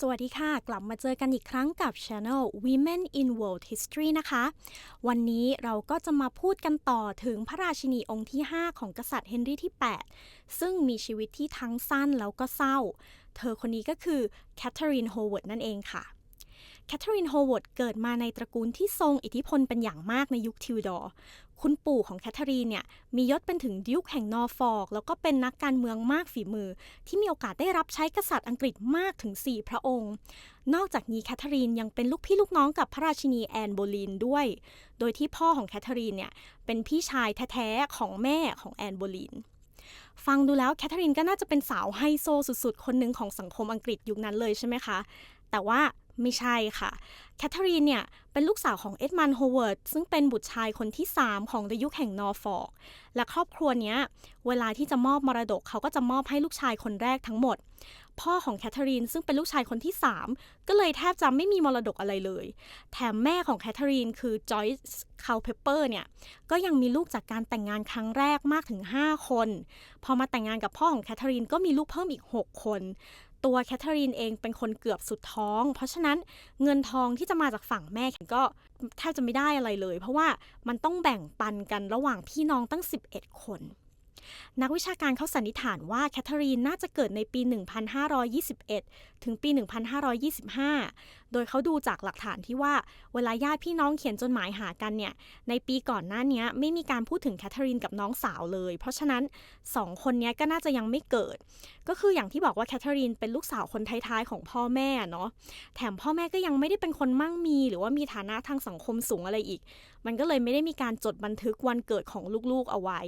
สวัสดีค่ะ กลับมาเจอกันอีกครั้งกับ Channel Women in World History นะคะ วันนี้เราก็จะมาพูดกันต่อถึงพระราชินีองค์ที่ 5 ของกษัตริย์เฮนรี่ที่ 8 ซึ่งมีชีวิตที่ทั้งสั้นแล้วก็เศร้า เธอคนนี้ก็คือแคทเธอรีนโฮเวิร์ดนั่นเองค่ะ แคทเธอรีนโฮเวิร์ดเกิดมาในตระกูลที่ทรงอิทธิพลเป็นอย่างมากในยุคทิวดอร์ คุณปู่ของแคทเธอรีนเนี่ยมียศเป็นถึงดิวกแห่งนอร์ฟอร์กแล้วก็เป็นนักการเมืองมากฝีมือ ที่มีโอกาสได้รับใช้กษัตริย์อังกฤษมากถึง 4 พระองค์ นอกจากนี้แคทเธอรีนยังเป็นลูกพี่ลูกน้องกับพระราชินีแอนโบลีนด้วย โดยที่พ่อของแคทเธอรีนเนี่ยเป็นพี่ชายแท้ๆของแม่ของแอนโบลีนฟังดูแล้วแคทเธอรีนก็น่าจะเป็นสาวไฮโซสุดๆ คนหนึ่งของสังคมอังกฤษยุคนั้นเลยใช่ไหมคะ แต่ว่า ไม่ใช่ค่ะ แคทเธอรีนเนี่ยเป็นลูกสาวของเอ็ดมันด์โฮเวิร์ดซึ่งเป็นบุตรชายคนที่ 3 ของยุคแห่งนอร์ฟอร์กและครอบครัวเนี้ยเวลาที่จะมอบมรดกเขาก็จะมอบให้ลูกชายคนแรกทั้งหมด พ่อของแคทเธอรีนซึ่งเป็นลูกชายคนที่ 3 ก็เลยแทบจะไม่มีมรดกอะไรเลย แถมแม่ของแคทเธอรีนคือจอยส์คาลเพเปอร์เนี่ยก็ยังมีลูกจากการแต่งงานครั้งแรกมากถึง 5 คน พอมาแต่งงานกับพ่อของแคทเธอรีนก็มีลูกเพิ่มอีก 6 คน ตัวแคทเธอรีนเองเป็นคนเกือบสุดท้อง เพราะฉะนั้นเงินทองที่จะมาจากฝั่งแม่ก็แทบจะไม่ได้อะไรเลย เพราะว่ามันต้องแบ่งปันกันระหว่างพี่น้องตั้ง 11 คน นักวิชาการเขาสันนิษฐานว่าแคทเธอรีนน่าจะเกิดในปี 1521 ถึงปี 1525 โดยเขาดูจากหลักฐานที่ว่าเวลาญาติพี่น้องเขียนจดหมายหากันเนี่ย ในปีก่อนหน้านี้ไม่มีการพูดถึงแคทเธอรีนกับน้องสาวเลย เพราะฉะนั้นสองคนนี้ก็น่าจะยังไม่เกิด ก็คืออย่างที่บอกว่าแคทเธอรีนเป็นลูกสาวคนท้ายๆของพ่อแม่เนาะ แถมพ่อแม่ก็ยังไม่ได้เป็นคนมั่งมี หรือว่ามีฐานะทางสังคมสูงอะไรอีก มันก็เลยไม่ได้มีการจดบันทึกวันเกิดของลูกๆเอาไว้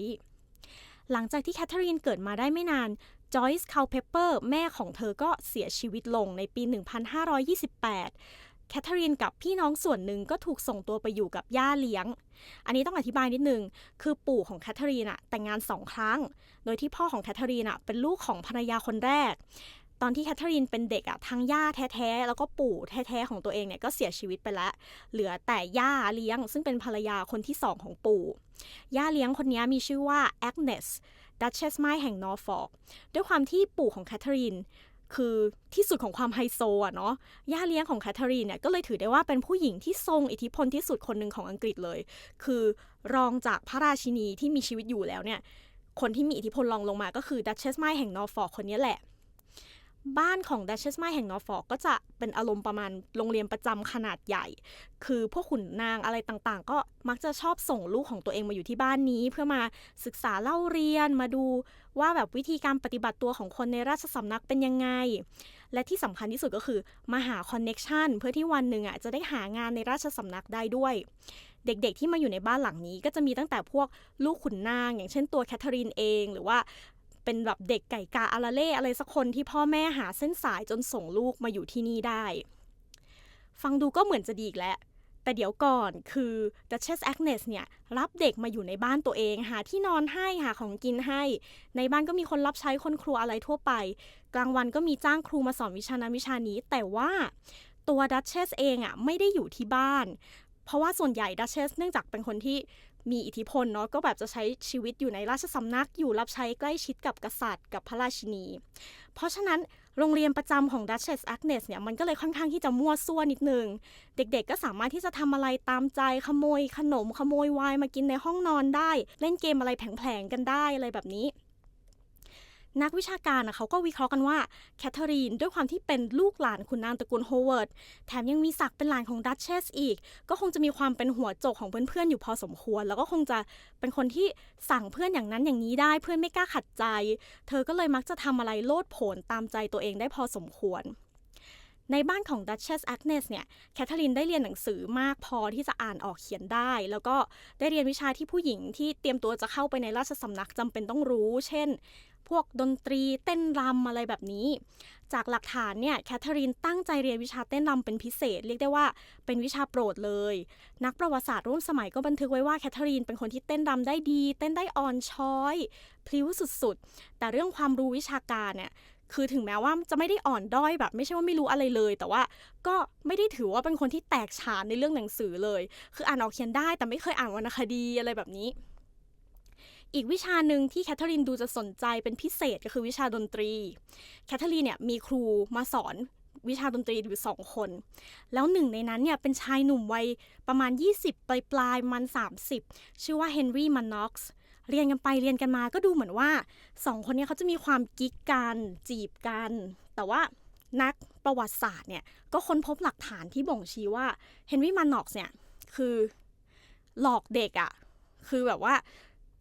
หลังจากที่แคทเธอรีนเกิดมาได้ไม่นานจอยส์คาลเพเปอร์แม่ของเธอก็เสียชีวิตลงในปี 1528 แคทเธอรีนกับพี่น้องส่วนหนึ่งก็ถูกส่งตัวไปอยู่กับย่าเลี้ยง อันนี้ต้องอธิบายนิดนึง คือปู่ของแคทเธอรีนอะแต่งงานสองครั้ง โดยที่พ่อของแคทเธอรีนอะเป็นลูกของภรรยาคนแรก ตอนที่แคทเธอรีนเป็นเด็กอะทั้งย่าแท้ๆ แล้วก็ปู่แท้ๆ ของตัวเองเนี่ยก็เสียชีวิตไปแล้ว เหลือแต่ย่าเลี้ยง ซึ่งเป็นภรรยาคนที่สองของปู่ ย่าเลี้ยงคนนี้มีชื่อว่าแอกเนสดัชเชสไมแห่งนอร์ฟอร์กด้วยความที่ปู่ของแคทเธอรีนคือที่สุดของความไฮโซอะเนาะย่าเลี้ยงของแคทเธอรีนเนี่ยก็เลยถือได้ว่าเป็นผู้หญิงที่ทรงอิทธิพลที่สุดคนหนึ่งของอังกฤษเลย คือรองจากพระราชินีที่มีชีวิตอยู่แล้วเนี่ยคนที่มีอิทธิพลรองลงมาก็คือดัชเชสไมแห่งนอร์ฟอร์กคนนี้แหละ บ้านของดัชเชสไมแห่งนอร์ฟอร์กก็จะเป็นอารมณ์ประมาณโรงเรียนประจำขนาดใหญ่ คือพวกขุนนางอะไรต่างๆ ก็มักจะชอบส่งลูกของตัวเองมาอยู่ที่บ้านนี้ เพื่อมาศึกษาเล่าเรียนมาดูว่าแบบวิธีการปฏิบัติตัวของคนในราชสำนักเป็นยังไง และที่สำคัญที่สุดก็คือมาหาคอนเน็ชันเพื่อที่วันหนึ่งอะจะได้หางานในราชสำนักได้ด้วย เด็กๆที่มาอยู่ในบ้านหลังนี้ ก็จะมีตั้งแต่พวกลูกขุนนาง อย่างเช่นตัวแคทเธอรีนเอง หรือว่า เป็นแบบเด็กไก่กาอาราเล่อะไรสักคนที่พ่อแม่หาเส้นสายจนส่งลูกมาอยู่ที่นี่ได้ ฟังดูก็เหมือนจะดีอีกแล้วแต่เดี๋ยวก่อนคือ Duchess Agnes เนี่ย รับเด็กมาอยู่ในบ้านตัวเอง หาที่นอนให้ หาของกินให้ ในบ้านก็มีคนรับใช้คนครัวอะไรทั่วไป กลางวันก็มีจ้างครูมาสอนวิชานั้นวิชานี้ แต่ว่าตัว Duchess เองอะ่ะไม่ได้อยู่ที่บ้าน เพราะว่าส่วนใหญ่ Duchess เนื่องจากเป็นคนที่ มีอิทธิพลเนาะก็แบบจะใช้ชีวิตอยู่ในราชสำนักอยู่รับใช้ใกล้ชิดกับกษัตริย์ กับพระราชินี เพราะฉะนั้นโรงเรียนประจำของดัชเชสแอกเนสเนี่ยมันก็เลยค่อนข้างที่จะมั่วซั่วนิดนึง เด็กๆก็สามารถที่จะทำอะไรตามใจขโมยขนมขโมยไวน์มากินในห้องนอนได้ เล่นเกมอะไรแผลงๆกันได้อะไรแบบนี้ นักวิชาการนะเขาก็วิเคราะห์กันว่าแคทเธอรีนด้วยความที่เป็นลูกหลานขุนนางตระกูลโฮเวิร์ดแถมยังมีศักดิ์เป็นหลานของดัชเชสอีก ก็คงจะมีความเป็นหัวโจกของเพื่อนๆอยู่พอสมควร แล้วก็คงจะเป็นคนที่สั่งเพื่อนอย่างนั้นอย่างนี้ได้ เพื่อนไม่กล้าขัดใจ เธอก็เลยมักจะทำอะไรโลดโผนตามใจตัวเองได้พอสมควรในบ้านของ Duchess Agnes เนี่ย แคทเธอรีนได้เรียนหนังสือมากพอที่จะอ่านออกเขียนได้ แล้วก็ได้เรียนวิชาที่ผู้หญิงที่เตรียมตัวจะเข้าไปในราชสำนักจำเป็นต้องรู้ เช่น พวกดนตรีเต้นรำอะไรแบบนี้ จากหลักฐานเนี่ยแคทเธอรีนตั้งใจเรียนวิชาเต้นรำเป็นพิเศษ เรียกได้ว่าเป็นวิชาโปรดเลย นักประวัติศาสตร์ร่วมสมัยก็บันทึกไว้ว่าแคทเธอรีนเป็นคนที่เต้นรำได้ดี เต้นได้อ่อนช้อยพลิ้วสุดๆ แต่เรื่องความรู้วิชาการเนี่ยคือถึงแม้ว่าจะไม่ได้อ่อนด้อยแบบ ไม่ใช่ว่าไม่รู้อะไรเลย แต่ว่าก็ไม่ได้ถือว่าเป็นคนที่แตกฉานในเรื่องหนังสือเลย คืออ่านออกเขียนได้แต่ไม่เคยอ่านวรรณคดีอะไรแบบนี้ อีกวิชาหนึ่งที่แคทเธอรีนดูจะสนใจเป็นพิเศษก็คือวิชาดนตรี แคทเธอรีนเนี่ยมีครูมาสอนวิชาดนตรีอยู่สองคน แล้วหนึ่งในนั้นเนี่ยเป็นชายหนุ่มวัยประมาณ 20 ปลายปลายมัน 30 ชื่อว่าเฮนรี่มันน็อกซ์เรียนกันไปเรียนกันมาก็ดูเหมือนว่าสองคนเนี้เขาจะมีความกิ๊กกันจีบกัน แต่ว่านักประวัติศาสตร์เนี่ยก็ค้นพบหลักฐานที่บ่งชี้ว่าเฮนรี่มันน็อกซ์เนี่ยคือหลอกเด็กอะคือแบบว่า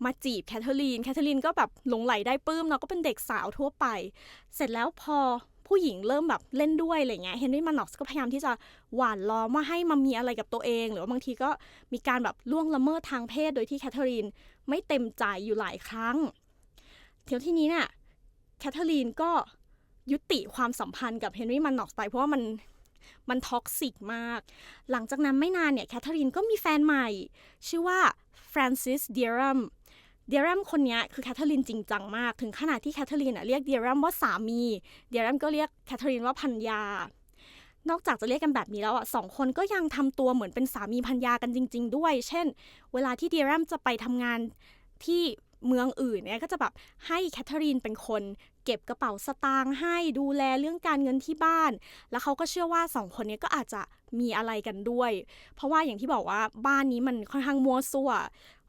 มาจีบแคทเธอรีน แคทเธอรีนก็แบบหลงไหลได้ปลื้มเนาะก็เป็นเด็กสาวทั่วไป เสร็จแล้วพอผู้หญิงเริ่มแบบเล่นด้วยอะไรเงี้ย เฮนรี่มันน็อกซ์ก็พยายามที่จะหวานล้อมว่าให้มามีอะไรกับตัวเอง หรือว่าบางทีก็มีการแบบล่วงละเมิดทางเพศโดยที่แคทเธอรีนไม่เต็มใจอยู่หลายครั้งเที่ยวที่นี้เนี่ยแคทเธอรีนก็ยุติความสัมพันธ์กับเฮนรี่มันน็อกซ์ไปเพราะว่ามันมันท็อกซิกมาก หลังจากนั้นไม่นานเนี่ยแคทเธอรีนก็มีแฟนใหม่ ชื่อว่าฟรานซิสเดียรัม เดียรัมคนนี้คือแคทเธอรีนจริงจังมาก ถึงขนาดที่แคทเธอรีนอะเรียกเดียรัมว่าสามี เดียรัมก็เรียกแคทเธอรีนว่าพันยา นอกจากจะเรียกกันแบบนี้แล้วอะสองคนก็ยังทำตัวเหมือนเป็นสามีพันยากันจริง ๆ ด้วย เช่น เวลาที่เดียรัมจะไปทำงานที่เมืองอื่นเนี่ยก็จะแบบให้แคทเธอรีนเป็นคน เก็บกระเป๋าสตางค์ให้ดูแลเรื่องการเงินที่บ้าน แล้วเขาก็เชื่อว่าสองคนนี้ก็อาจจะมีอะไรกันด้วย เพราะว่าอย่างที่บอกว่าบ้านนี้มันค่อนข้างมัวซั่ว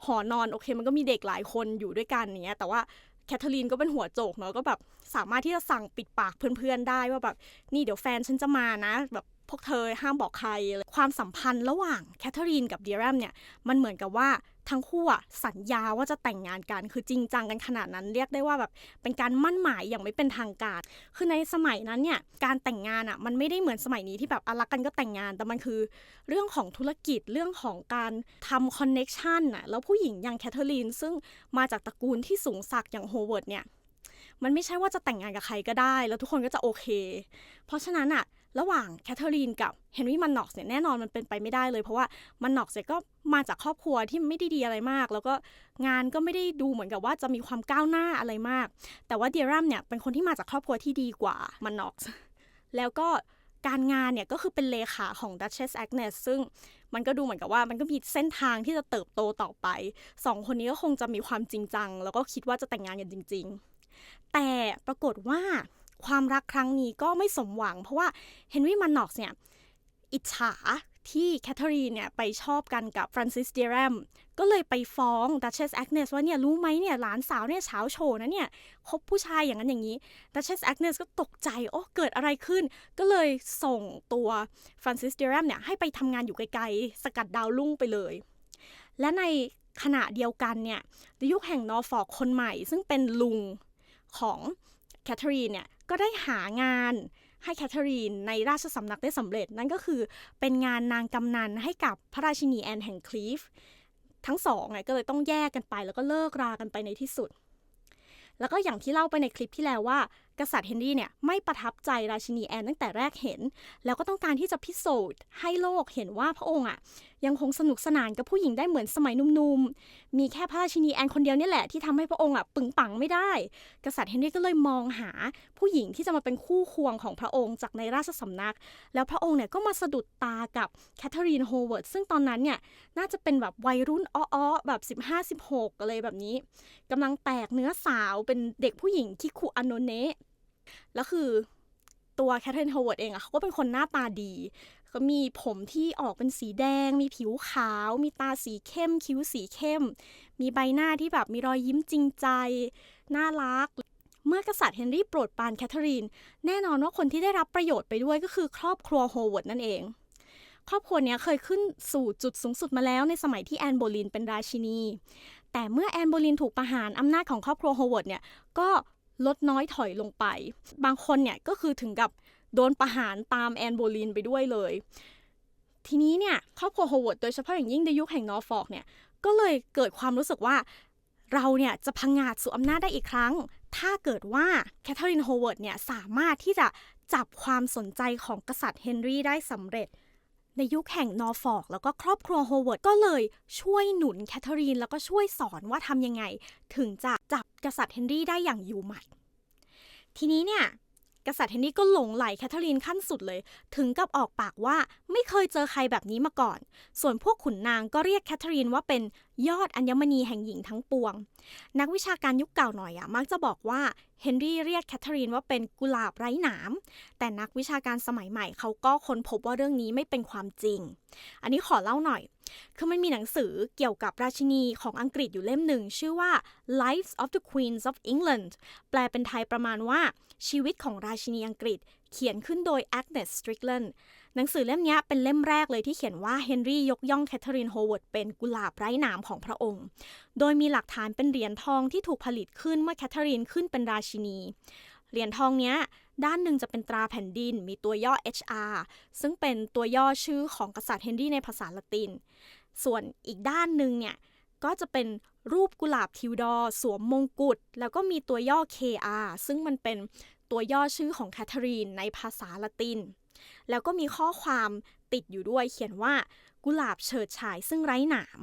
หอนอนโอเค มันก็มีเด็กหลายคนอยู่ด้วยกันเนี้ยแต่ว่าแคทเธอรีนก็เป็นหัวโจกเนาะก็แบบสามารถที่จะสั่งปิดปากเพื่อนๆได้ว่าแบบนี่เดี๋ยวแฟนฉันจะมานะแบบพวกเธอห้ามบอกใคร ความสัมพันธ์ระหว่างแคทเธอรีนกับเดียรัมเนี่ยมันเหมือนกับว่า ทั้งคู่อะสัญญาว่าจะแต่งงานกัน คือจริงจังกันขนาดนั้นเรียกได้ว่าแบบเป็นการมั่นหมายอย่างไม่เป็นทางการ คือในสมัยนั้นเนี่ยการแต่งงานอะมันไม่ได้เหมือนสมัยนี้ที่แบบอะรักกันก็แต่งงาน แต่มันคือเรื่องของธุรกิจเรื่องของการทำคอนเน็กชันน่ะแล้วผู้หญิงอย่างแคทเธอรีนซึ่งมาจากตระกูลที่สูงศักดิ์อย่างโฮเวิร์ดเนี่ยมันไม่ใช่ว่าจะแต่งงานกับใครก็ได้ แล้วทุกคนก็จะโอเค เพราะฉะนั้นอะ ระหว่างแคทเธอรีนกับเฮนรี่มันน็อกเนี่ยแน่นอนมันเป็นไปไม่ได้เลย เพราะว่ามันน็อกเนี่ยก็มาจากครอบครัวที่ไม่ได้ดีอะไรมาก แล้วก็งานก็ไม่ได้ดูเหมือนกับว่าจะมีความก้าวหน้าอะไรมาก แต่ว่าเดียรัมเนี่ยเป็นคนที่มาจากครอบครัวที่ดีกว่ามันน็อกแล้วก็การงานเนี่ยก็คือเป็นเลขาของ Duchess Agnes ซึ่งมันก็ดูเหมือนกับว่ามันก็มีเส้นทางที่จะเติบโตต่อไปสองคนนี้ก็คงจะมีความจริงจัง แล้วก็คิดว่าจะแต่งงานกันจริง ๆ แต่ปรากฏว่า ความรักครั้งนี้ก็ไม่สมหวัง เพราะว่าเฮนรี่มันน็อกเนี่ยอิจฉาที่แคทเธอรีนเนี่ยไปชอบกันกับฟรานซิสเดรัมก็เลยไปฟ้องดัชเชสแอกเนสว่าเนี่ยรู้ไหมเนี่ยหลานสาวเนี่ยเช้าโชว์นะเนี่ยคบผู้ชายอย่างนั้นอย่างนี้ดัชเชสแอกเนสก็ตกใจโอ้เกิดอะไรขึ้น ก็เลยส่งตัวฟรานซิสเดรัมเนี่ยให้ไปทำงานอยู่ไกลๆ สกัดดาวรุ่งไปเลย และในขณะเดียวกันเนี่ยในยุคแห่งนอร์ฟอร์กคนใหม่ ซึ่งเป็นลุงของแคทเธอรีนเนี่ย ก็ได้หางานให้แคทเธอรีนในราชสำนักได้สำเร็จ นั่นก็คือเป็นงานนางกำนันให้กับพระราชินีแอนแห่งคลีฟทั้งสองไงก็เลยต้องแยกกันไป แล้วก็เลิกรากันไปในที่สุด แล้วก็อย่างที่เล่าไปในคลิปที่แล้วว่า กษัตริย์เฮนรี่เนี่ยไม่ประทับใจราชินีแอนตั้งแต่แรกเห็น แล้วก็ต้องการที่จะพิสูจน์ให้โลกเห็นว่าพระองค์อะยังคงสนุกสนานกับผู้หญิงได้เหมือนสมัยนุ่มๆ มีแค่พระราชินีแอนคนเดียวเนี่ยแหละที่ทำให้พระองค์อะปึงปังไม่ได้ กษัตริย์เฮนรี่ก็เลยมองหาผู้หญิงที่จะมาเป็นคู่ควงของพระองค์จากในราชสำนัก แล้วพระองค์เนี่ยก็มาสะดุดตากับแคทเธอรีนโฮเวิร์ดซึ่งตอนนั้นเนี่ยน่าจะเป็นแบบวัยรุ่นอ้อๆแบบ 15-16อะไรแบบนี้กำลังแตกเนื้อสาวเป็นเด็กผู้หญิงคิคุอโนเนะ แล้วคือตัวแคทเธอรีนโฮเวิร์ดเองอะเขาก็เป็นคนหน้าตาดี ก็มีผมที่ออกเป็นสีแดง มีผิวขาว มีตาสีเข้ม คิ้วสีเข้ม มีใบหน้าที่แบบมีรอยยิ้มจริงใจ น่ารัก เมื่อกษัตริย์เฮนรี่โปรดปรานแคทเธอรีน แน่นอนว่าคนที่ได้รับประโยชน์ไปด้วยก็คือครอบครัวโฮเวิร์ดนั่นเอง ครอบครัวเนี้ยเคยขึ้นสู่จุดสูงสุดมาแล้วในสมัยที่แอนโบลินเป็นราชินี แต่เมื่อแอนโบลินถูกประหารอำนาจของครอบครัวโฮเวิร์ดเนี่ย ก็ ลดน้อยถอยลงไป บางคนเนี่ยก็คือถึงกับโดนประหารตามแอนโบลินไปด้วยเลย ทีนี้เนี่ยครอบครัวโฮเวิร์ดโดยเฉพาะอย่างยิ่งในยุคแห่งนอร์ฟอร์กเนี่ยก็เลยเกิดความรู้สึกว่าเราเนี่ยจะพังงาดสู่อำนาจได้อีกครั้ง ถ้าเกิดว่าแคทเธอรีนโฮเวิร์ดเนี่ยสามารถที่จะจับความสนใจของกษัตริย์เฮนรี่ได้สำเร็จ ในยุคแห่งนอร์ฟอร์กแล้วก็ครอบครัวโฮเวิร์ดก็เลยช่วยหนุนแคทเธอรีน แล้วก็ช่วยสอนว่าทำยังไง ถึงจะจับกษัตริย์เฮนรี่ได้อย่างอยู่หมัด ทีนี้เนี่ย กษัตริย์เฮนรี่ก็หลงไหลแคทเธอรีนขั้นสุดเลย ถึงกับออกปากว่าไม่เคยเจอใครแบบนี้มาก่อน ส่วนพวกขุนนางก็เรียกแคทเธอรีนว่าเป็นยอดอัญมณีแห่งหญิงทั้งปวง นักวิชาการยุคเก่าหน่อยอะมักจะบอกว่าเฮนรี่เรียกแคทเธอรีนว่าเป็นกุหลาบไร้หนาม แต่นักวิชาการสมัยใหม่เขาก็ค้นพบว่าเรื่องนี้ไม่เป็นความจริง อันนี้ขอเล่าหน่อย คือมันมีหนังสือเกี่ยวกับราชินีของอังกฤษอยู่เล่มหนึ่ง ชื่อว่า Lives of the Queens of England แปลเป็นไทยประมาณว่า ชีวิตของราชินีอังกฤษ เขียนขึ้นโดย Agnes Strickland หนังสือเล่มนี้เป็นเล่มแรกเลยที่เขียนว่าเฮนรี่ยกย่องแคทเธอรีนโฮเวิร์ดเป็นกุหลาบไร้หนามของพระองค์ โดยมีหลักฐานเป็นเหรียญทองที่ถูกผลิตขึ้นเมื่อแคทเธอรีนขึ้นเป็นราชินี เหรียญทองเนี้ยด้านหนึ่งจะเป็นตราแผ่นดิน มีตัวย่อ HR ซึ่งเป็นตัวย่อชื่อของกษัตริย์เฮนรี่ในภาษาละติน ส่วนอีกด้านหนึ่งเนี่ย ก็จะเป็นรูปกุหลาบทิวดอร์สวมมงกุฎแล้วก็มีตัวย่อ KR ซึ่งมันเป็นตัวย่อชื่อของแคทเธอรีนในภาษาละติน แล้วก็มีข้อความติดอยู่ด้วยเขียนว่ากุหลาบเฉิดฉายซึ่งไร้หนาม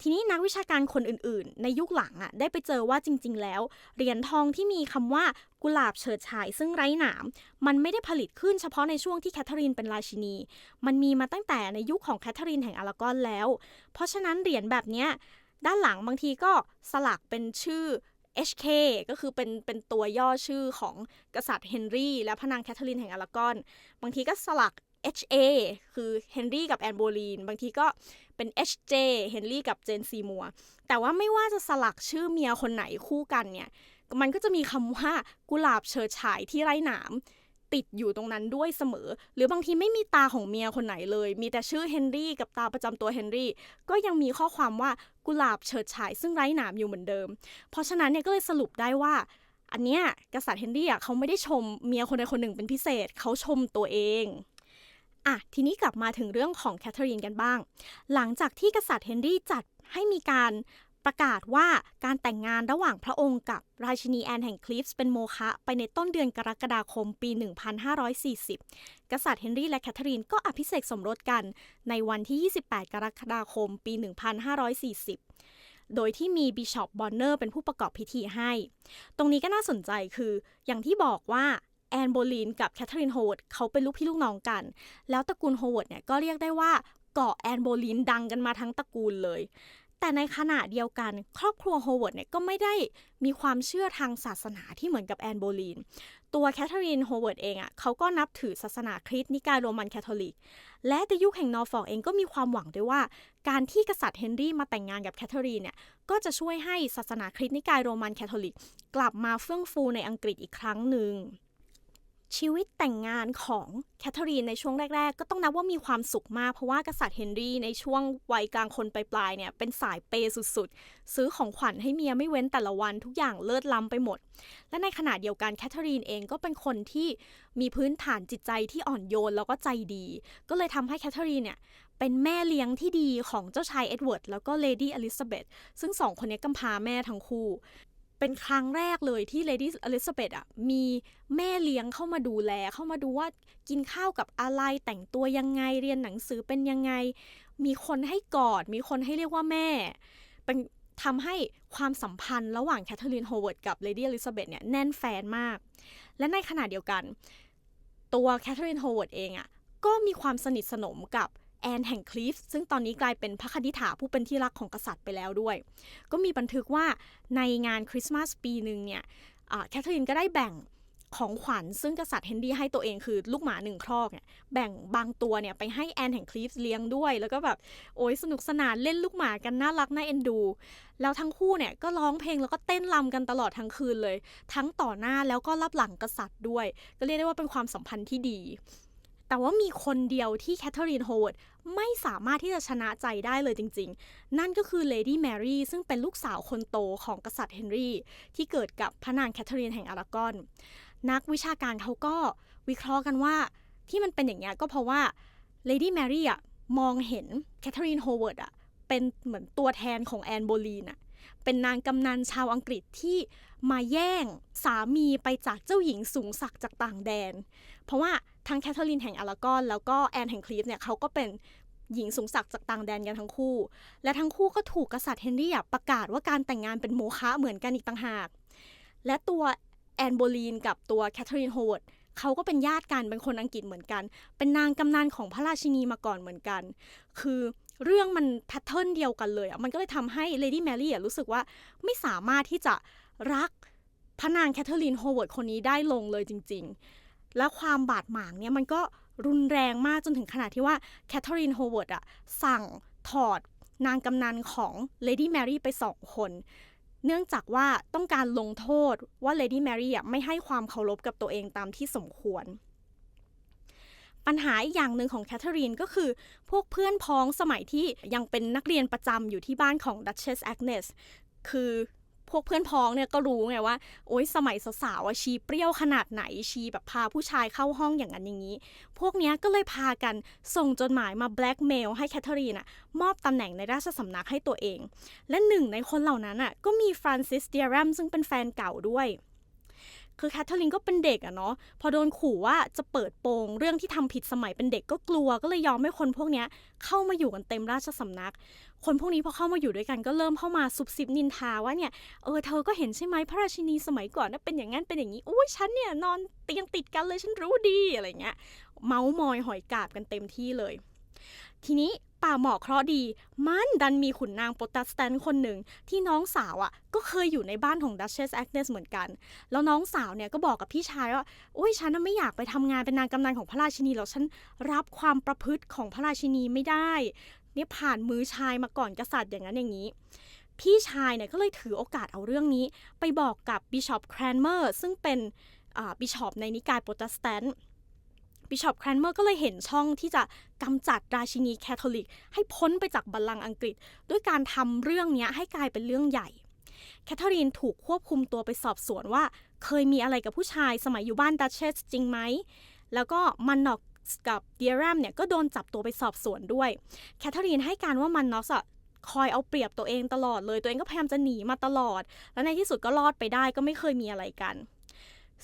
ทีนี้นักวิชาการคนอื่นๆ ในยุคหลังอะได้ไปเจอว่าจริง ๆ แล้ว เหรียญทองที่มีคำว่ากุหลาบเฉิดฉายซึ่งไร้หนาม มันไม่ได้ผลิตขึ้นเฉพาะในช่วงที่แคทเธอรีนเป็นราชินี มันมีมาตั้งแต่ในยุคของแคทเธอรีนแห่งอารากอนแล้ว เพราะฉะนั้นเหรียญแบบเนี้ยด้านหลังบางทีก็สลักเป็นชื่อ HK ก็คือเป็นเป็นตัวย่อชื่อของกษัตริย์เฮนรี่และพระนางแคทเธอรีนแห่งอารากอน บางทีก็สลัก HA คือเฮนรี่กับแอนโบลีน บางทีก็ เป็น HJ เฮนรี่กับเจนซีมัวแต่ว่าไม่ว่าจะสลักชื่อเมียคนไหนคู่กันเนี่ย มันก็จะมีคำว่ากุหลาบเฉิดฉายที่ไร้หนามติดอยู่ตรงนั้นด้วยเสมอ หรือบางทีไม่มีตาของเมียคนไหนเลย มีแต่ชื่อเฮนรี่กับตาประจำตัวเฮนรี่ ก็ยังมีข้อความว่ากุหลาบเฉิดฉายซึ่งไร้หนามอยู่เหมือนเดิม เพราะฉะนั้นเนี่ยก็เลยสรุปได้ว่า อันเนี้ยกษัตริย์เฮนรี่อะเขาไม่ได้ชมเมียคนใดคนหนึ่งเป็นพิเศษ เขาชมตัวเอง อะทีนี้กลับมาถึงเรื่องของแคทเธอรีนกันบ้าง หลังจากที่กษัตริย์เฮนรี่จัดให้มีการประกาศว่าการแต่งงานระหว่างพระองค์กับราชินีแอนแห่งคลิฟส์เป็นโมฆะไปในต้นเดือนกรกฎาคมปี 1540 กษัตริย์เฮนรี่และแคทเธอรีนก็อภิเษกสมรสกันในวันที่ 28 กรกฎาคมปี 1540 โดยที่มีบิชอปบอนเนอร์เป็นผู้ประกอบพิธีให้ ตรงนี้ก็น่าสนใจคือ อย่างที่บอกว่า แอนโบลีนกับแคทเธอรีนโฮเวิร์ดเขาเป็นลูกพี่ลูกน้องกัน แล้วตระกูลโฮเวิร์ดเนี่ยก็เรียกได้ว่าเกาะแอนโบลีนดังกันมาทั้งตระกูลเลย แต่ในขณะเดียวกันครอบครัวโฮเวิร์ดเนี่ยก็ไม่ได้มีความเชื่อทางศาสนาที่เหมือนกับแอนโบลีน ตัวแคทเธอรีนโฮเวิร์ดเองอะ่ะเขาก็นับถือศาสนาคริสต์นิกายโรมันคาทอลิก และในยุคแห่งนอร์ฟอร์กเองก็มีความหวังด้วยว่า การที่กษัตริย์เฮนรี่มาแต่งงานกับแคทเธอรีนเนี่ยก็จะช่วยให้ศาสนาคริสต์นิกายโรมันคาทอลิก กลับมาเฟื่องฟูในอังกฤษอีกครั้งหนึ่ง ชีวิตแต่งงานของแคทเธอรีนในช่วงแรก ๆ ก็ต้องนับว่ามีความสุขมาก เพราะว่ากษัตริย์เฮนรี่ในช่วงวัยกลางคนปลายๆเนี่ยเป็นสายเปย์สุดๆ ซื้อของขวัญให้เมียไม่เว้นแต่ละวันทุกอย่างเลิศล้ำไปหมด และในขณะเดียวกันแคทเธอรีนเองก็เป็นคนที่มีพื้นฐานจิตใจที่อ่อนโยนแล้วก็ใจดี ก็เลยทำให้แคทเธอรีนเนี่ยเป็นแม่เลี้ยงที่ดีของเจ้าชายเอ็ดเวิร์ดแล้วก็เลดี้อลิซาเบธซึ่งสองคนนี้กำพาแม่ทั้งคู่ เป็นครั้งแรกเลยที่เลดี้อลิซาเบธอะมีแม่เลี้ยงเข้ามาดูแล เข้ามาดูว่ากินข้าวกับอะไรแต่งตัวยังไงเรียนหนังสือเป็นยังไง มีคนให้กอด มีคนให้เรียกว่าแม่ เป็นทำให้ความสัมพันธ์ระหว่างแคทเธอรีนโฮเวิร์ดกับเลดี้อลิซาเบธเนี่ยแน่นแฟนมาก และในขณะเดียวกัน ตัวแคทเธอรีนโฮเวิร์ดเองอะก็มีความสนิทสนมกับ แอนแห่งคลิฟซึ่งตอนนี้กลายเป็นพระคณิษฐาผู้เป็นที่รักของกษัตริย์ไปแล้วด้วย ก็มีบันทึกว่าในงานคริสต์มาสปีหนึ่งเนี่ยแคทเธอรีนก็ได้แบ่งของขวัญซึ่งกษัตริย์เฮนรี่ให้ตัวเองคือลูกหมาหนึ่งครอกเนี่ยแบ่งบางตัวเนี่ยไปให้แอนแห่งคลิฟเลี้ยงด้วย แล้วก็แบบโอ้ยสนุกสนานเล่นลูกหมากันน่ารักน่าเอ็นดู แล้วทั้งคู่เนี่ยก็ร้องเพลงแล้วก็เต้นรำกันตลอดทั้งคืนเลย ทั้งต่อหน้าแล้วก็รับหลังกษัตริย์ด้วย ก็เรียกได้ว่าเป็นความสัมพันธ์ที่ดี แต่ว่ามีคนเดียวที่แคทเธอรีนโฮเวิร์ดไม่สามารถที่จะชนะใจได้เลยจริง ๆ นั่นก็คือเลดี้แมรี่ซึ่งเป็นลูกสาวคนโตของกษัตริย์เฮนรี่ที่เกิดกับพระนางแคทเธอรีนแห่งอารากอน นักวิชาการเขาก็วิเคราะห์กันว่าที่มันเป็นอย่างเงี้ยก็เพราะว่าเลดี้แมรี่อะมองเห็นแคทเธอรีนโฮเวิร์ดอะเป็นเหมือนตัวแทนของแอนโบลีนอะเป็นนางกำนันชาวอังกฤษที่มาแย่งสามีไปจากเจ้าหญิงสูงศักดิ์จากต่างแดน เพราะว่า ทั้งแคทเธอรีนแห่งอารากอนแล้วก็แอนแห่งคลีฟเนี่ยเขาก็เป็นหญิงสูงศักดิ์จากต่างแดนกันทั้งคู่ และทั้งคู่ก็ถูกกษัตริย์เฮนรี่ประกาศว่าการแต่งงานเป็นโมฆะเหมือนกันอีกต่างหาก และตัวแอนโบลีนกับตัวแคทเธอรีนโฮเวิร์ดเขาก็เป็นญาติกันเป็นคนอังกฤษเหมือนกัน เป็นนางกำนันของพระราชินีมาก่อนเหมือนกัน คือเรื่องมันแพทเทิร์นเดียวกันเลยอะ มันก็เลยทำให้เลดี้แมรี่รู้สึกว่าไม่สามารถที่จะรักพระนางแคทเธอรีนโฮเวิร์ดคนนี้ได้ลงเลยจริง และความบาดหมางเนี่ยมันก็รุนแรงมากจนถึงขนาดที่ว่าแคทเธอรีนโฮเวิร์ดอะสั่งถอดนางกำนันของเลดี้แมรี่ไปสองคน เนื่องจากว่าต้องการลงโทษว่าเลดี้แมรี่อะไม่ให้ความเคารพกับตัวเองตามที่สมควร ปัญหาอีกอย่างหนึ่งของแคทเธอรีนก็คือ พวกเพื่อนพ้องสมัยที่ยังเป็นนักเรียนประจำอยู่ที่บ้านของดัชเชสแอกเนสคือ พวกเพื่อนพ้องเนี่ยก็รู้ไงว่า โอ๊ยสมัยสาวๆชีเปรี้ยวขนาดไหนชีแบบพาผู้ชายเข้าห้องอย่างนั้นอย่างนี้ พวกเนี้ยก็เลยพากันส่งจดหมายมาแบล็กเมลให้แคทเธอรีนอะมอบตำแหน่งในราชสำนักให้ตัวเอง และหนึ่งในคนเหล่านั้นอะก็มีฟรานซิสเดียรัมซึ่งเป็นแฟนเก่าด้วย คือแคทเธอรีนก็เป็นเด็กอะเนาะพอโดนขู่ว่าจะเปิดโปงเรื่องที่ทำผิดสมัยเป็นเด็กก็กลัวก็เลยยอมให้คนพวกเนี้ยเข้ามาอยู่กันเต็มราชสำนัก คนพวกนี้พอเข้ามาอยู่ด้วยกันก็เริ่มเข้ามาซุบซิบนินทาว่าเนี่ยเออเธอก็เห็นใช่ไหมพระราชินีสมัยก่อนนะเป็นอย่างนั้นเป็นอย่างนี้อุ้ยฉันเนี่ยนอนเตียงติดกันเลยฉันรู้ดีอะไรเงี้ยเมาส์มอยหอยกาบกันเต็มที่เลย ทีนี้ ป่าหมอเคราะห์ดี มันดันมีขุนนางโปรเตสแตนต์คนหนึ่งที่น้องสาวอะ่ะก็เคยอยู่ในบ้านของดัชเชสแอกเนสเหมือนกัน แล้วน้องสาวเนี่ยก็บอกกับพี่ชายว่าโอ้ยฉันไม่อยากไปทำงานเป็นนางกำนันของพระราชินีหรอกฉันรับความประพฤติของพระราชินีไม่ได้ เนี่ยผ่านมือชายมาก่อนกษัตริย์อย่างนั้นอย่างนี้พี่ชายเนี่ยก็เลยถือโอกาสเอาเรื่องนี้ ไปบอกกับบิชอปแครนเมอร์ซึ่งเป็นบิชอปในนิกายโปรเตสแตนต์ บิชอปแครนเมอร์ก็เลยเห็นช่องที่จะกำจัดราชินีแคทอลิก ให้พ้นไปจากบัลลังก์อังกฤษ ด้วยการทำเรื่องนี้ให้กลายเป็นเรื่องใหญ่ แคทเธอรีนถูกควบคุมตัวไปสอบสวนว่า เคยมีอะไรกับผู้ชายสมัยอยู่บ้านดัชเชสจริงไหม แล้วก็มันนอกกับเดียรัมเนี่ยก็โดนจับตัวไปสอบสวนด้วย แคทเธอรีนให้การว่ามันนอกอะคอยเอาเปรียบตัวเองตลอดเลย ตัวเองก็พยายามจะหนีมาตลอด แล้วในที่สุดก็รอดไปได้ก็ไม่เคยมีอะไรกัน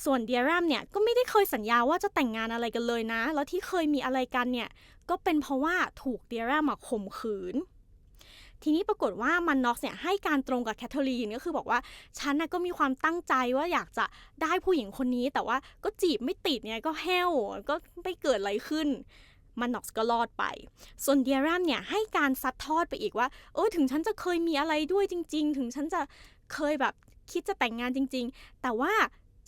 ส่วนเดียรัมเนี่ยก็ไม่ได้เคยสัญญาว่าจะแต่งงานอะไรกันเลยนะ แล้วที่เคยมีอะไรกันเนี่ยก็เป็นเพราะว่าถูกเดียรัมมาข่มขืน ทีนี้ปรากฏว่ามันน็อกเนี่ยให้การตรงกับแคทเธอรีนก็คือบอกว่าฉันนะก็มีความตั้งใจว่าอยากจะได้ผู้หญิงคนนี้ แต่ว่าก็จีบไม่ติดเนี่ยก็แห้วก็ไม่เกิดอะไรขึ้นมันน็อกก็รอดไป ส่วนเดียรัมเนี่ยให้การซัดทอดไปอีกว่า เออถึงฉันจะเคยมีอะไรด้วยจริง ๆ ถึงฉันจะเคยแบบคิดจะแต่งงานจริง ๆ แต่ว่า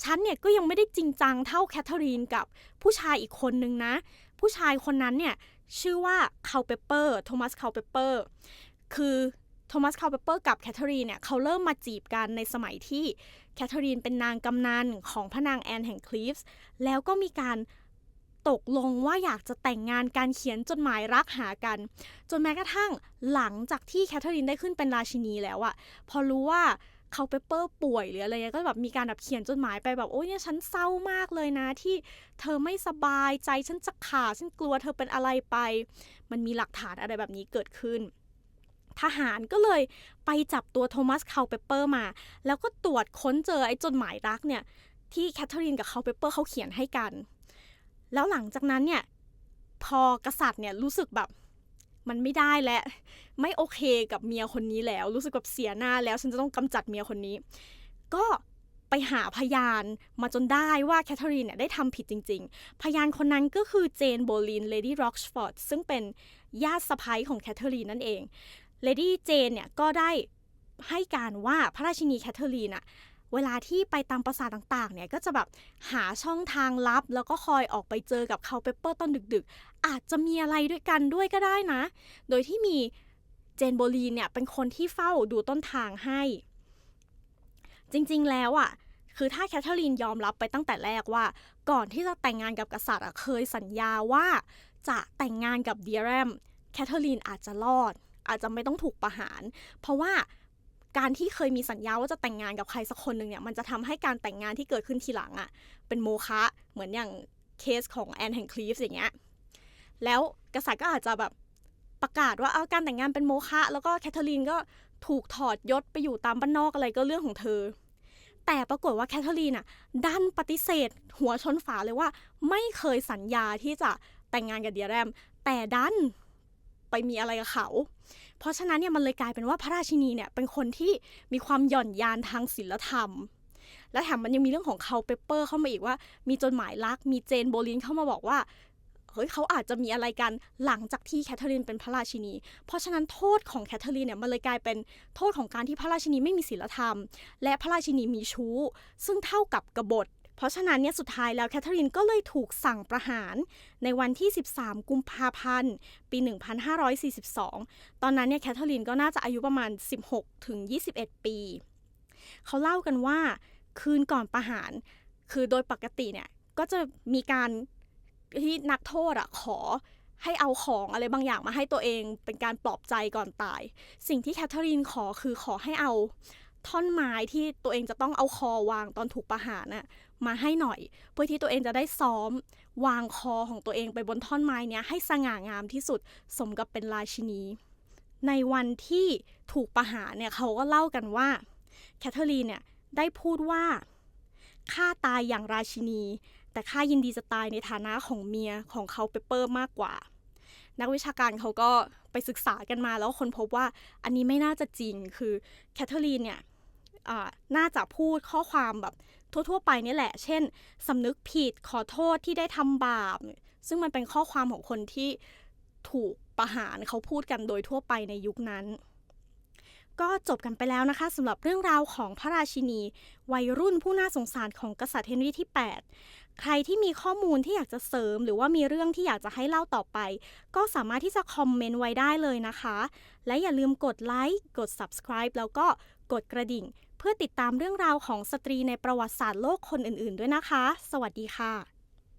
ฉันเนี่ยก็ยังไม่ได้จริงจังเท่าแคทเธอรีนกับผู้ชายอีกคนนึงนะ ผู้ชายคนนั้นเนี่ยชื่อว่าคาเปเปอร์โทมัสคาเปเปอร์คือโทมัสคาเปเปอร์กับแคทเธอรีนเนี่ยเขาเริ่มมาจีบกันในสมัยที่แคทเธอรีนเป็นนางกำนันของพระนางแอนแห่งคลีฟส์แล้วก็มีการตกลงว่าอยากจะแต่งงานการเขียนจดหมายรักหากัน จนแม้กระทั่งหลังจากที่แคทเธอรีนได้ขึ้นเป็นราชินีแล้วอะพอรู้ว่า เขาเปเปอร์ป่วยหรืออะไรเงี้ยก็แบบมีการแบบเขียนจดหมายไปแบบโอ้ยเนี่ยฉันเศร้ามากเลยนะที่เธอไม่สบายใจฉันจะขาดฉันกลัวเธอเป็นอะไรไป มันมีหลักฐานอะไรแบบนี้เกิดขึ้น ทหารก็เลยไปจับตัวโทมัสคาเปเปอร์มา แล้วก็ตรวจค้นเจอไอ้จดหมายรักเนี่ยที่แคทเธอรีนกับคาเปเปอร์เขาเขียนให้กัน แล้วหลังจากนั้นเนี่ยพอกษัตริย์เนี่ยรู้สึกแบบ มันไม่ได้และ ไม่โอเคกับเมียคนนี้แล้ว รู้สึกแบบเสียหน้าแล้วฉันจะต้องกำจัดเมียคนนี้ ก็ไปหาพยานมาจนได้ว่าแคทเธอรีนเนี่ยได้ทำผิดจริง ๆ พยานคนนั้นก็คือเจนโบลินเลดี้ร็อกฟอร์ดซึ่งเป็นญาติสะพ้ยของแคทเธอรีนนั่นเองเลดี้เจนเนี่ยก็ได้ให้การว่าพระราชินีแคทเธอรีนอะเวลาที่ไปตามปราสาทต่างๆ เนี่ยก็จะแบบหาช่องทางลับ แล้วก็คอยออกไปเจอกับเขาเปเปอร์ตอนดึก อาจจะมีอะไรด้วยกันด้วยก็ได้นะ โดยที่มีเจนโบลีนเนี่ยเป็นคนที่เฝ้าดูต้นทางให้ จริงๆแล้วอะ่ะ คือถ้าแคทเธอรีนยอมรับไปตั้งแต่แรกว่า ก่อนที่จะแต่งงานกับกษัตริย์เคยสัญญาว่าจะแต่งงานกับเดียรมแคทเธอรีนอาจจะรอด อาจจะไม่ต้องถูกประหาร เพราะว่าการที่เคยมีสัญญาว่าจะแต่งงานกับใครสักคนหนึ่งเนี่ย มันจะทำให้การแต่งงานที่เกิดขึ้นทีหลังอะ่ะ เป็นโมฆะเหมือนอย่างเคสของแอนแห่งคลีฟอย่างเงี้ย แล้วกษัตริย์ก็อาจจะแบบประกาศว่าเอาการแต่งงานเป็นโมฆะแล้วก็แคทเธอรีนก็ถูกถอดยศไปอยู่ตามบ้านนอกอะไรก็เรื่องของเธอ แต่ปรากฏว่าแคทเธอรีนอะดันปฏิเสธ หัวชนฝาเลยว่า ไม่เคยสัญญาที่จะแต่งงานกับเดียแรม แต่ดันไปมีอะไรกับเขา เพราะฉะนั้นเนี่ยมันเลยกลายเป็นว่าพระราชินีเนี่ยเป็นคนที่มีความหย่อนยานทางศีลธรรม และแถมมันยังมีเรื่องของเขาเปเปอร์เข้ามาอีกว่า มีจดหมายรัก มีเจนโบลินเข้ามาบอกว่า ฮ้ยเขาอาจจะมีอะไรกันหลังจากที่แคทเธอรีนเป็นพระราชินี เพราะฉะนั้นโทษของแคทเธอรีนเนี่ยมันเลยกลายเป็นโทษของการที่พระราชินีไม่มีศีลธรรม และพระราชินีมีชู้ ซึ่งเท่ากับกบฏเพราะฉะนั้นเนี่ยสุดท้ายแล้วแคทเธอรีนก็เลยถูกสั่งประหารในวันที่ 13 กุมภาพันธ์ ปี 1542 ตอนนั้นเนี่ยแคทเธอรีนก็น่าจะอายุประมาณ 16 ถึง 21 ปี เขาเล่ากันว่าคืนก่อนประหาร คือโดยปกติเนี่ยก็จะมีการ ที่นักโทษอะขอให้เอาของอะไรบางอย่างมาให้ตัวเองเป็นการปลอบใจก่อนตาย สิ่งที่แคทเธอรีนขอคือขอให้เอาท่อนไม้ที่ตัวเองจะต้องเอาคอวางตอนถูกประหารน่ะมาให้หน่อย เพื่อที่ตัวเองจะได้ซ้อม วางคอของตัวเองไปบนท่อนไม้เนี้ยให้สง่างามที่สุดสมกับเป็นราชินี ในวันที่ถูกประหารเนี่ยเขาก็เล่ากันว่าแคทเธอรีนเนี่ยได้พูดว่าข้าตายอย่างราชินี แต่ข้ายินดีจะตายในฐานะของเมียของเขาเปเปอร์มากกว่า นักวิชาการเขาก็ไปศึกษากันมาแล้วคนพบว่าอันนี้ไม่น่าจะจริงคือแคทเธอรีนเนี่ยน่าจะพูดข้อความแบบทั่ว ๆ ไปนี่แหละ เช่นสำนึกผิดขอโทษที่ได้ทำบาป ซึ่งมันเป็นข้อความของคนที่ถูกประหารเขาพูดกันโดยทั่วไปในยุคนั้น ก็จบกันไปแล้วนะคะสำหรับเรื่องราวของพระราชินี วัยรุ่นผู้น่าสงสารของกษัตริย์เฮนรีที่ 8 ใครที่มีข้อมูลที่อยากจะเสริม หรือว่ามีเรื่องที่อยากจะให้เล่าต่อไป ก็สามารถที่จะคอมเมนต์ไว้ได้เลยนะคะ และอย่าลืมกดไลค์กด subscribe แล้วก็กดกระดิ่ง เพื่อติดตามเรื่องราวของสตรีในประวัติศาสตร์โลกคนอื่นๆ ด้วยนะคะ สวัสดีค่ะ